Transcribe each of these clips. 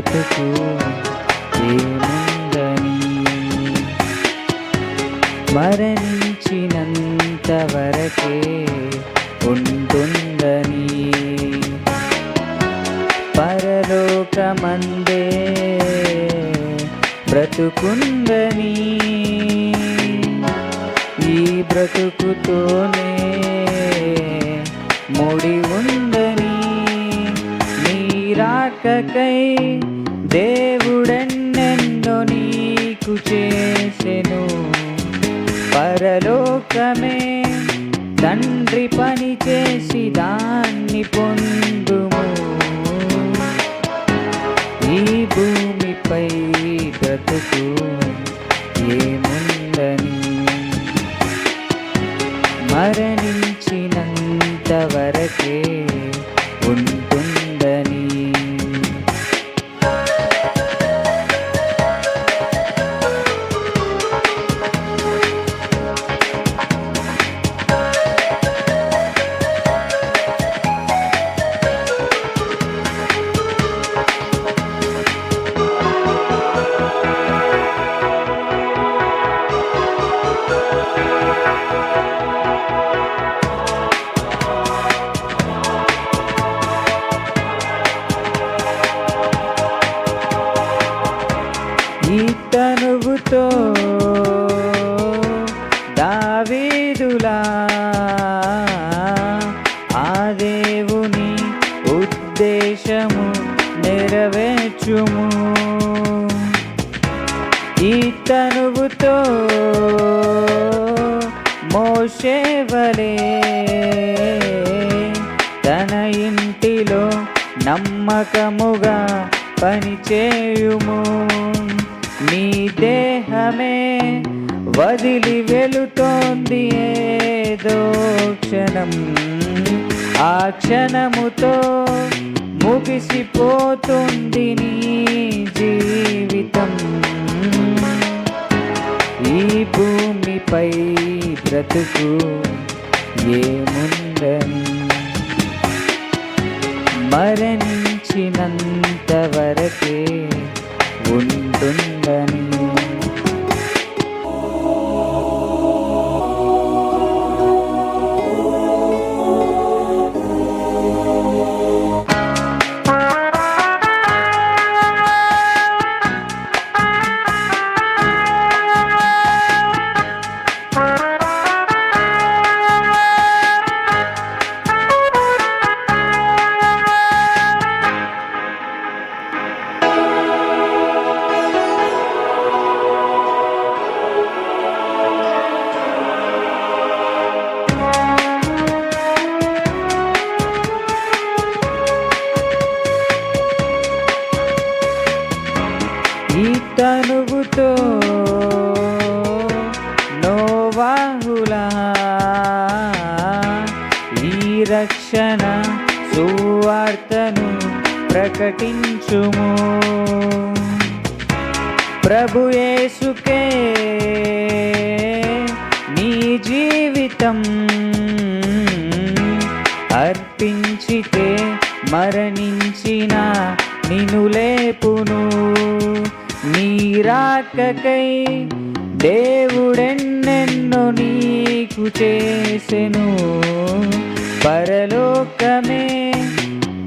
బ్రతుకు ఏముందని? మరణించినంత వరకే ఉంటుందని. పరలోకమందే బ్రతుకుందని. ఈ బ్రతుకుతోనే ముడి ఉందని నీరాకకై దేవుడన్నెన్నో నీకు చేసెను. పరలోకమే తండ్రి పని చేసి దాన్ని పొందుము. ఈ భూమిపై బ్రతుకు ఏముందని? మరణ నెరవేర్చుము ఈ తనువుతో మోషేవలే తన ఇంటిలో నమ్మకముగా పనిచేయుము. నీ దేహమే వదిలి వెళుతోంది ఏదో క్షణం. ఆ క్షణముతో ముగిసిపోతుంది నీ జీవితం. ఈ భూమిపై బ్రతుకు ఏముందని మరణించినంత వరకే రక్షణ సువార్తను ప్రకటించుము. ప్రభుయేసుకే నీ జీవితం అర్పించితే మరణించిన నిను లేపును. నీరాకకై దేవుడెన్నెన్నో నీకు చేసెను. పరలోకమే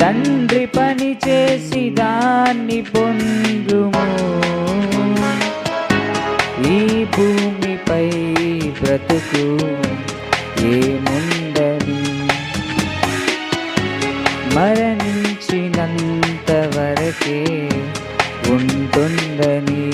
తండ్రి పని చేసి దాన్ని పొందుము. ఈ భూమిపై బ్రతుకు ఏముందని మరణించినంత వరకే ఉంటుందని